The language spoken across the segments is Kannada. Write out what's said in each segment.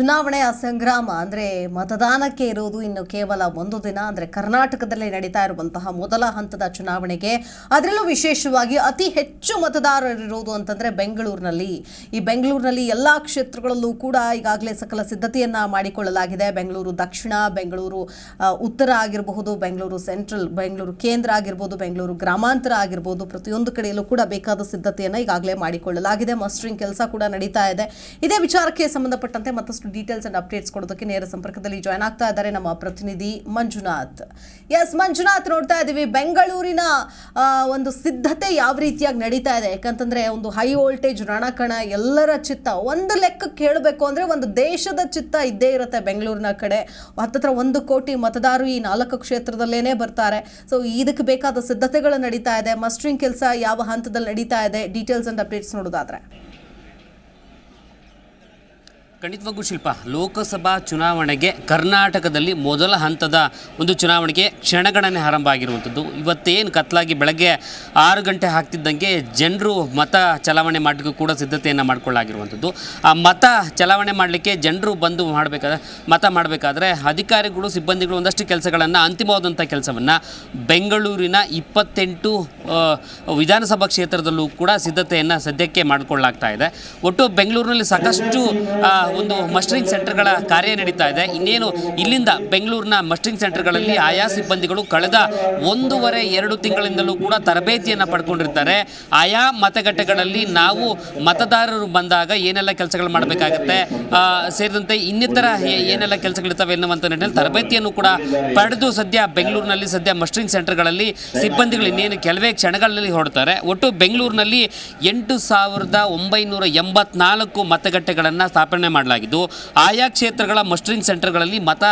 ಚುನಾವಣೆಯ ಸಂಗ್ರಾಮ ಅಂದ್ರೆ ಮತದಾನಕ್ಕೆ ಇರುವುದು ಇನ್ನು ಕೇವಲ ಒಂದು ದಿನ, ಅಂದ್ರೆ ಕರ್ನಾಟಕದಲ್ಲಿ ನಡೀತಾ ಇರುವಂತಹ ಮೊದಲ ಹಂತದ ಚುನಾವಣೆಗೆ. ಅದರಲ್ಲೂ ವಿಶೇಷವಾಗಿ ಅತಿ ಹೆಚ್ಚು ಮತದಾರರಿರುವುದು ಅಂತಂದ್ರೆ ಬೆಂಗಳೂರಿನಲ್ಲಿ. ಈ ಬೆಂಗಳೂರಿನಲ್ಲಿ ಎಲ್ಲಾ ಕ್ಷೇತ್ರಗಳಲ್ಲೂ ಕೂಡ ಈಗಾಗಲೇ ಸಕಲ ಸಿದ್ಧತೆಯನ್ನು ಮಾಡಿಕೊಳ್ಳಲಾಗಿದೆ. ಬೆಂಗಳೂರು ದಕ್ಷಿಣ, ಬೆಂಗಳೂರು ಉತ್ತರ ಆಗಿರಬಹುದು, ಬೆಂಗಳೂರು ಸೆಂಟ್ರಲ್, ಬೆಂಗಳೂರು ಕೇಂದ್ರ ಆಗಿರ್ಬೋದು, ಬೆಂಗಳೂರು ಗ್ರಾಮಾಂತರ ಆಗಿರ್ಬೋದು, ಪ್ರತಿಯೊಂದು ಕಡೆಯಲ್ಲೂ ಕೂಡ ಬೇಕಾದ ಸಿದ್ಧತೆಯನ್ನು ಈಗಾಗಲೇ ಮಾಡಿಕೊಳ್ಳಲಾಗಿದೆ. ಮಸ್ಟ್ರಿಂಗ್ ಕೆಲಸ ಕೂಡ ನಡೀತಾ ಇದೆ. ಇದೇ ವಿಚಾರಕ್ಕೆ ಸಂಬಂಧಪಟ್ಟಂತೆ ಮತ್ತಷ್ಟು ಡೀಟೇಲ್ಸ್ ಅಂಡ್ ಅಪ್ಡೇಟ್ಸ್ ಕೊಡೋದಕ್ಕೆ ನೇರ ಸಂಪರ್ಕದಲ್ಲಿ ಜಾಯ್ನ್ ಆಗ್ತಾ ಇದ್ದಾರೆ ನಮ್ಮ ಪ್ರತಿನಿಧಿ ಮಂಜುನಾಥ್. ಎಸ್ ಮಂಜುನಾಥ್ ನೋಡ್ತಾ ಇದ್ದೀವಿ ಬೆಂಗಳೂರಿನ ಒಂದು ಸಿದ್ಧತೆ ಯಾವ ರೀತಿಯಾಗಿ ನಡೀತಾ ಇದೆ? ಯಾಕಂತಂದ್ರೆ ಒಂದು ಹೈ ವೋಲ್ಟೇಜ್ ರಣಕಣ ಎಲ್ಲರ ಚಿತ್ತ, ಒಂದು ಲೆಕ್ಕಕ್ಕೆ ಹೇಳಬೇಕು ಅಂದ್ರೆ ಒಂದು ದೇಶದ ಚಿತ್ತ ಇದ್ದೇ ಇರುತ್ತೆ ಬೆಂಗಳೂರಿನ ಕಡೆ. ಹತ್ತತ್ರ ಒಂದು ಕೋಟಿ ಮತದಾರರು ಈ ನಾಲ್ಕು ಕ್ಷೇತ್ರದಲ್ಲೇನೆ ಬರ್ತಾರೆ. ಸೊ ಇದಕ್ಕೆ ಬೇಕಾದ ಸಿದ್ಧತೆಗಳು ನಡೀತಾ ಇದೆ. ಮಸ್ಟ್ರಿಂಗ್ ಕೆಲಸ ಯಾವ ಹಂತದಲ್ಲಿ ನಡೀತಾ ಇದೆ? ಡೀಟೇಲ್ಸ್ ಅಂಡ್ ಅಪ್ಡೇಟ್ಸ್ ನೋಡೋದಾದ್ರೆ. ಖಂಡಿತವಾಗೂ ಶಿಲ್ಪ, ಲೋಕಸಭಾ ಚುನಾವಣೆಗೆ ಕರ್ನಾಟಕದಲ್ಲಿ ಮೊದಲ ಹಂತದ ಒಂದು ಚುನಾವಣೆಗೆ ಕ್ಷಣಗಣನೆ ಆರಂಭ ಆಗಿರುವಂಥದ್ದು. ಇವತ್ತೇನು ಕತ್ಲಾಗಿ ಬೆಳಗ್ಗೆ ಆರು ಗಂಟೆ ಹಾಕ್ತಿದ್ದಂಗೆ ಜನರು ಮತ ಚಲಾವಣೆ ಮಾಡಲಿಕ್ಕೂ ಕೂಡ ಸಿದ್ಧತೆಯನ್ನು ಮಾಡಿಕೊಳ್ಳಾಗಿರುವಂಥದ್ದು. ಆ ಮತ ಚಲಾವಣೆ ಮಾಡಲಿಕ್ಕೆ ಜನರು ಬಂದು ಮಾಡಬೇಕಾದ್ರೆ, ಮತ ಮಾಡಬೇಕಾದ್ರೆ ಅಧಿಕಾರಿಗಳು, ಸಿಬ್ಬಂದಿಗಳು ಒಂದಷ್ಟು ಕೆಲಸಗಳನ್ನು, ಅಂತಿಮವಾದಂಥ ಕೆಲಸವನ್ನು ಬೆಂಗಳೂರಿನ ಇಪ್ಪತ್ತೆಂಟು ವಿಧಾನಸಭಾ ಕ್ಷೇತ್ರದಲ್ಲೂ ಕೂಡ ಸಿದ್ಧತೆಯನ್ನು ಸದ್ಯಕ್ಕೆ ಮಾಡಿಕೊಳ್ಳಾಗ್ತಾ ಇದೆ. ಒಟ್ಟು ಬೆಂಗಳೂರಿನಲ್ಲಿ ಸಾಕಷ್ಟು ಒಂದು ಮಸ್ಟರಿಂಗ್ ಸೆಂಟರ್ಗಳ ಕಾರ್ಯ ನಡೀತಾ ಇದೆ. ಇನ್ನೇನು, ಇಲ್ಲಿಂದ ಬೆಂಗಳೂರಿನ ಮಸ್ಟರಿಂಗ್ ಸೆಂಟರ್ಗಳಲ್ಲಿ ಆಯಾ ಸಿಬ್ಬಂದಿಗಳು ಕಳೆದ ಒಂದೂವರೆ, ಎರಡು ತಿಂಗಳಿಂದಲೂ ಕೂಡ ತರಬೇತಿಯನ್ನು ಪಡ್ಕೊಂಡಿರ್ತಾರೆ. ಆಯಾ ಮತಗಟ್ಟೆಗಳಲ್ಲಿ ನಾವು ಮತದಾರರು ಬಂದಾಗ ಏನೆಲ್ಲ ಕೆಲಸಗಳು ಮಾಡಬೇಕಾಗತ್ತೆ? ಸೇರಿದಂತೆ ಇನ್ನಿತರ ಏನೆಲ್ಲ ಕೆಲಸಗಳಿರ್ತವೆ ಎನ್ನುವಂಥ ನಿಟ್ಟಿನಲ್ಲಿ ತರಬೇತಿಯನ್ನು ಕೂಡ ಪಡೆದು ಸದ್ಯ ಬೆಂಗಳೂರಿನಲ್ಲಿ ಸದ್ಯ ಮಸ್ಟರಿಂಗ್ ಸೆಂಟರ್ಗಳಲ್ಲಿ ಸಿಬ್ಬಂದಿಗಳು ಇನ್ನೇನು ಕೆಲವೇ ಕ್ಷಣಗಳಲ್ಲಿ ಹೊರಡ್ತಾರೆ. ಒಟ್ಟು ಬೆಂಗಳೂರಿನಲ್ಲಿ ಎಂಟು ಸಾವಿರದ ಒಂಬೈನೂರ ಎಂಬತ್ನಾಲ್ಕು ಮತಗಟ್ಟೆಗಳನ್ನು ಸ್ಥಾಪನೆ ಮಾಡಲಾಗಿದ್ದು ಆಯಾ ಕ್ಷೇತ್ರಗಳ ಮಸ್ಟರಿಂಗ್ ಸೆಂಟರ್ಗಳಲ್ಲಿ ಮತ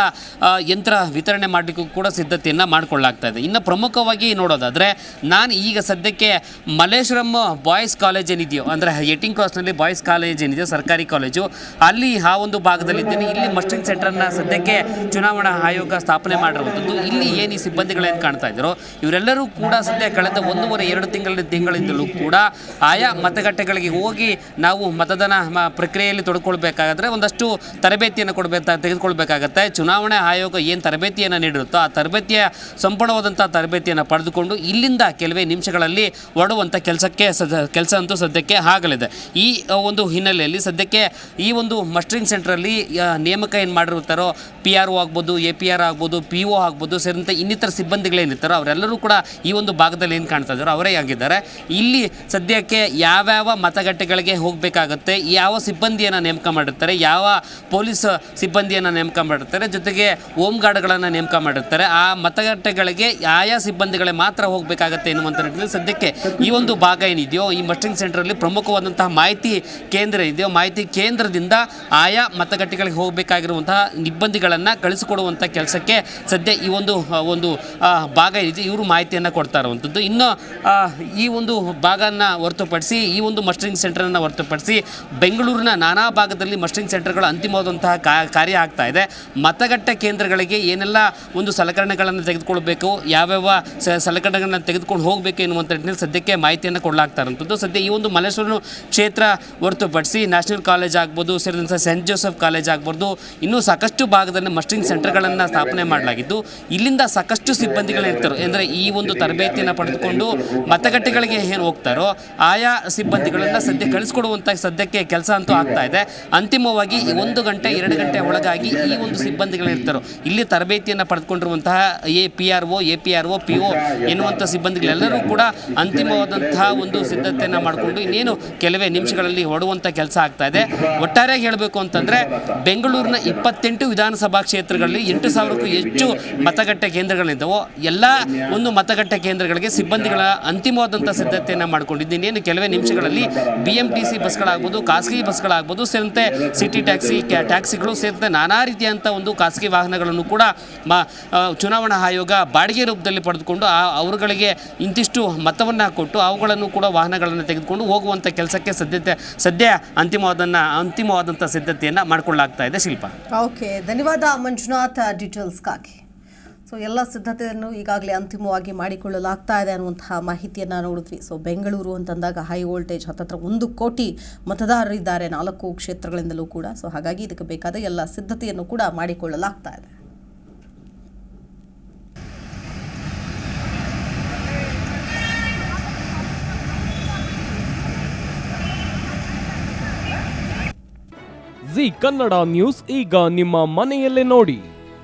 ಯಂತ್ರ ವಿತರಣೆ ಮಾಡಲಿಕ್ಕೂ ಕೂಡ ಸಿದ್ಧತೆಯನ್ನು ಮಾಡಿಕೊಳ್ಳಲಾಗ್ತಾ ಇದೆ. ಇನ್ನು ಪ್ರಮುಖವಾಗಿ ನೋಡೋದಾದರೆ ನಾನು ಈಗ ಸದ್ಯಕ್ಕೆ ಮಲ್ಲೇಶ್ವರಂ ಬಾಯ್ಸ್ ಕಾಲೇಜ್ ಏನಿದೆಯೋ, ಅಂದರೆ ಏಟಿಂಗ್ ಕ್ರಾಸ್ನಲ್ಲಿ ಬಾಯ್ಸ್ ಕಾಲೇಜ್ ಏನಿದೆಯೋ, ಸರ್ಕಾರಿ ಕಾಲೇಜು, ಅಲ್ಲಿ ಆ ಒಂದು ಭಾಗದಲ್ಲಿದ್ದೇನೆ. ಇಲ್ಲಿ ಮಸ್ಟರಿಂಗ್ ಸೆಂಟರ್ನ ಸದ್ಯಕ್ಕೆ ಚುನಾವಣಾ ಆಯೋಗ ಸ್ಥಾಪನೆ ಮಾಡಿರುವಂಥದ್ದು. ಇಲ್ಲಿ ಏನು ಈ ಸಿಬ್ಬಂದಿಗಳೇನು ಕಾಣ್ತಾ ಇದ್ದಾರೋ ಇವರೆಲ್ಲರೂ ಕೂಡ ಸದ್ಯ ಕಳೆದ ಒಂದೂವರೆ, ಎರಡು ತಿಂಗಳ ತಿಂಗಳಿಂದಲೂ ಕೂಡ ಆಯಾ ಮತಗಟ್ಟೆಗಳಿಗೆ ಹೋಗಿ ನಾವು ಮತದಾನ ಪ್ರಕ್ರಿಯೆಯಲ್ಲಿ ಪ್ರಕ್ರಿಯೆಯಲ್ಲಿ ತೊಡ್ಕೊಳ್ಬೇಕಾದ್ರೆ ಒಂದಷ್ಟು ತರಬೇತಿಯನ್ನು ಕೊಡಬೇಕು, ತೆಗೆದುಕೊಳ್ಬೇಕಾಗತ್ತೆ. ಚುನಾವಣೆ ಆಯೋಗ ಏನು ತರಬೇತಿಯನ್ನು ನೀಡಿರುತ್ತೋ ಆ ತರಬೇತಿಯ ಸಂಪೂರ್ಣವಾದಂಥ ತರಬೇತಿಯನ್ನು ಪಡೆದುಕೊಂಡು ಇಲ್ಲಿಂದ ಕೆಲವೇ ನಿಮಿಷಗಳಲ್ಲಿ ಹೊರಡುವಂಥ ಕೆಲಸಕ್ಕೆ ಸದ, ಕೆಲಸ ಅಂತೂ ಸದ್ಯಕ್ಕೆ ಆಗಲಿದೆ. ಈ ಒಂದು ಹಿನ್ನೆಲೆಯಲ್ಲಿ ಸದ್ಯಕ್ಕೆ ಈ ಒಂದು ಮಸ್ಟ್ರಿಂಗ್ ಸೆಂಟ್ರಲ್ಲಿ ನೇಮಕ ಏನು ಮಾಡಿರುತ್ತಾರೋ, ಪಿ ಆರ್ ಒ ಆಗ್ಬೋದು, ಎ ಪಿ ಆರ್ ಆಗ್ಬೋದು, ಪಿ ಒ ಆಗ್ಬೋದು, ಸೇರಿದಂತೆ ಇನ್ನಿತರ ಸಿಬ್ಬಂದಿಗಳೇನಿರ್ತಾರೋ ಅವರೆಲ್ಲರೂ ಕೂಡ ಈ ಒಂದು ಭಾಗದಲ್ಲಿ ಏನು ಕಾಣ್ತಾ ಇದ್ದಾರೋ ಅವರೇ ಆಗಿದ್ದಾರೆ. ಇಲ್ಲಿ ಸದ್ಯಕ್ಕೆ ಯಾವ್ಯಾವ ಮತಗಟ್ಟೆಗಳಿಗೆ ಹೋಗಬೇಕಾಗುತ್ತೆ, ಯಾವ ಸಿಬ್ಬಂದಿಯನ್ನು ನೇಮಕ ಮಾಡಿರ್ತಾರೆ ಯಾವ ಪೊಲೀಸ್ ಸಿಬ್ಬಂದಿಯನ್ನು ನೇಮಕ ಮಾಡಿರ್ತಾರೆ ಜೊತೆಗೆ ಹೋಮ್ ಗಾರ್ಡ್ಗಳನ್ನು ನೇಮಕ ಮಾಡಿರ್ತಾರೆ ಆ ಮತಗಟ್ಟೆಗಳಿಗೆ ಆಯಾ ಸಿಬ್ಬಂದಿಗಳೇ ಮಾತ್ರ ಹೋಗಬೇಕಾಗತ್ತೆ ಎನ್ನುವಂಥ ನಿಟ್ಟಿನಲ್ಲಿ ಸದ್ಯಕ್ಕೆ ಈ ಒಂದು ಭಾಗ ಏನಿದೆಯೋ, ಈ ಮಸ್ಟಿಂಗ್ ಸೆಂಟರಲ್ಲಿ ಪ್ರಮುಖವಾದಂತಹ ಮಾಹಿತಿ ಕೇಂದ್ರ ಇದೆಯೋ, ಮಾಹಿತಿ ಕೇಂದ್ರದಿಂದ ಆಯಾ ಮತಗಟ್ಟೆಗಳಿಗೆ ಹೋಗಬೇಕಾಗಿರುವಂತಹ ನಿಬ್ಬಂದಿಗಳನ್ನು ಕಳಿಸಿಕೊಡುವಂಥ ಕೆಲಸಕ್ಕೆ ಸದ್ಯ ಈ ಒಂದು ಒಂದು ಭಾಗ ಇದೆ ಇವರು ಮಾಹಿತಿಯನ್ನು ಕೊಡ್ತಾ ಇರುವಂಥದ್ದು. ಇನ್ನು ಈ ಒಂದು ಭಾಗನ ಹೊರತುಪಡಿಸಿ, ಈ ಒಂದು ಮಸ್ಟರಿಂಗ್ ಸೆಂಟರನ್ನು ಹೊರತುಪಡಿಸಿ, ಬೆಂಗಳೂರಿನ ನಾನಾ ಭಾಗದಲ್ಲಿ ಮಸ್ಟರಿಂಗ್ ಸೆಂಟರ್ಗಳು ಅಂತಿಮವಾದಂತಹ ಕಾರ್ಯ ಆಗ್ತಾ ಇದೆ. ಮತಗಟ್ಟೆ ಕೇಂದ್ರಗಳಿಗೆ ಏನೆಲ್ಲ ಒಂದು ಸಲಕರಣೆಗಳನ್ನು ತೆಗೆದುಕೊಳ್ಬೇಕು, ಯಾವ್ಯಾವ ಸಲಕರಣೆಗಳನ್ನು ತೆಗೆದುಕೊಂಡು ಹೋಗಬೇಕು ಎನ್ನುವಂಥ ನಿಟ್ಟಿನಲ್ಲಿ ಸದ್ಯಕ್ಕೆ ಮಾಹಿತಿಯನ್ನು ಕೊಡಲಾಗ್ತಾ ಇರುವಂಥದ್ದು ಸದ್ಯ ಈ ಒಂದು ಮಲೇಶ್ವರನ ಕ್ಷೇತ್ರ ಹೊರತುಪಡಿಸಿ ನ್ಯಾಷನಲ್ ಕಾಲೇಜ್ ಆಗ್ಬೋದು, ಸೇರಿದಂತೆ ಸೆಂಟ್ ಜೋಸೆಫ್ ಕಾಲೇಜ್ ಆಗ್ಬೋದು, ಇನ್ನೂ ಸಾಕಷ್ಟು ಭಾಗದಲ್ಲಿ ಮಸ್ಟಿಂಗ್ ಸೆಂಟರ್ಗಳನ್ನು ಸ್ಥಾಪನೆ ಮಾಡಲಾಗಿದ್ದು, ಇಲ್ಲಿಂದ ಸಾಕಷ್ಟು ಸಿಬ್ಬಂದಿಗಳು ಇರ್ತಾರೆ ಅಂದರೆ ಈ ಒಂದು ತರಬೇತಿಯನ್ನು ಪಡೆದುಕೊಂಡು ಮತಗಟ್ಟೆಗಳಿಗೆ ಏನು ಹೋಗ್ತಾರೋ, ಆಯಾ ಸಿಬ್ಬಂದಿಗಳನ್ನು ಸದ್ಯ ಕಳಿಸ್ಕೊಡುವಂಥ ಸದ್ಯಕ್ಕೆ ಕೆಲಸ ಅಂತೂ ಆಗ್ತಾ ಇದೆ. ಅಂತಿಮವಾಗಿ ಒಂದು ಗಂಟೆ ಎರಡು ಗಂಟೆ ಒಳಗಾಗಿ ಈ ಒಂದು ಸಿಬ್ಬಂದಿಗಳಿರ್ತಾರೋ ಇಲ್ಲಿ ತರಬೇತಿಯನ್ನು ಪಡೆದುಕೊಂಡಿರುವಂತಹ A P R O A P R O P O ಎನ್ನುವಂಥ ಸಿಬ್ಬಂದಿಗಳೆಲ್ಲರೂ ಕೂಡ ಅಂತಿಮವಾದಂತಹ ಒಂದು ಸಿದ್ಧತೆಯನ್ನು ಮಾಡಿಕೊಂಡು ಇನ್ನೇನು ಕೆಲವೇ ನಿಮಿಷಗಳಲ್ಲಿ ಹೊಡುವಂಥ ಕೆಲಸ ಆಗ್ತಾ ಇದೆ. ಒಟ್ಟಾರೆಯಾಗಿ ಹೇಳಬೇಕು ಅಂತಂದರೆ ಬೆಂಗಳೂರಿನ ಇಪ್ಪತ್ತೆಂಟು ವಿಧಾನಸಭಾ ಕ್ಷೇತ್ರಗಳಲ್ಲಿ ಎಂಟು ಸಾವಿರಕ್ಕೂ ಹೆಚ್ಚು ಮತಗಟ್ಟೆ ಕೇಂದ್ರಗಳಿದ್ದವು. ಎಲ್ಲ ಒಂದು ಮತಗಟ್ಟೆ ಕೇಂದ್ರಗಳಿಗೆ ಸಿಬ್ಬಂದಿಗಳ ಅಂತಿಮವಾದಂಥ ಸಿದ್ಧತೆಯನ್ನು ಮಾಡಿಕೊಂಡಿದ್ದು. ಇನ್ನೇನು ಕೆಲವೇ ನಿಮಿಷಗಳಲ್ಲಿ ಬಿ ಎಂ ಟಿ ಸಿ ಬಸ್ಗಳಾಗ್ಬೋದು ಖಾಸಗಿ ಬಸ್ಗಳಾಗ್ಬೋದು ಸೇರಿದಂತೆ ಸಿಟಿ ಟ್ಯಾಕ್ಸಿ ಕ್ಯಾ ಟ್ಯಾಕ್ಸಿಗಳು ಸೇರಿದಂತೆ ನಾನಾ ರೀತಿಯಂಥ ಒಂದು ಖಾಸಗಿ ವಾಹನಗಳನ್ನು ಕೂಡ ಮ ಚುನಾವಣಾ ಆಯೋಗ ಬಾಡಿಗೆ ರೂಪದಲ್ಲಿ ಪಡೆದುಕೊಂಡು ಆ ಅವರುಗಳಿಗೆ ಇಂತಿಷ್ಟು ಮತವನ್ನು ಕೊಟ್ಟು ಅವುಗಳನ್ನು ಕೂಡ ವಾಹನಗಳನ್ನು ತೆಗೆದುಕೊಂಡು ಹೋಗುವಂಥ ಕೆಲಸಕ್ಕೆ ಸದ್ಯತೆ ಸದ್ಯ ಅಂತಿಮವಾದನ್ನ ಅಂತಿಮವಾದಂಥ ಸಿದ್ಧತೆಯನ್ನು ಮಾಡಿಕೊಳ್ಳಲಾಗ್ತಾ ಇದೆ. ಶಿಲ್ಪ. ಓಕೆ ಧನ್ಯವಾದ ಮಂಜುನಾಥ್ ಡೀಟೇಲ್ಸ್ಗಾಗಿ ಸೊ ಎಲ್ಲ ಸಿದ್ಧತೆಯನ್ನು ಈಗಾಗಲೇ ಅಂತಿಮವಾಗಿ ಮಾಡಿಕೊಳ್ಳಲಾಗ್ತಾ ಇದೆ ಅನ್ನುವಂತಹ ಮಾಹಿತಿಯನ್ನು ನೋಡಿದ್ವಿ. ಸೊ ಬೆಂಗಳೂರು ಅಂತಂದಾಗ ಹೈ ವೋಲ್ಟೇಜ್ ಹತ್ತತ್ರ ಒಂದು ಕೋಟಿ ಮತದಾರರಿದ್ದಾರೆ ನಾಲ್ಕು ಕ್ಷೇತ್ರಗಳಿಂದಲೂ ಕೂಡ. ಸೊ ಹಾಗಾಗಿ ಇದಕ್ಕೆ ಬೇಕಾದ ಎಲ್ಲ ಸಿದ್ಧತೆಯನ್ನು ಕೂಡ ಮಾಡಿಕೊಳ್ಳಲಾಗ್ತಾ ಇದೆ. ಜಿ ಕನ್ನಡ ನ್ಯೂಸ್ ಈಗ ನಿಮ್ಮ ಮನೆಯಲ್ಲೇ ನೋಡಿ.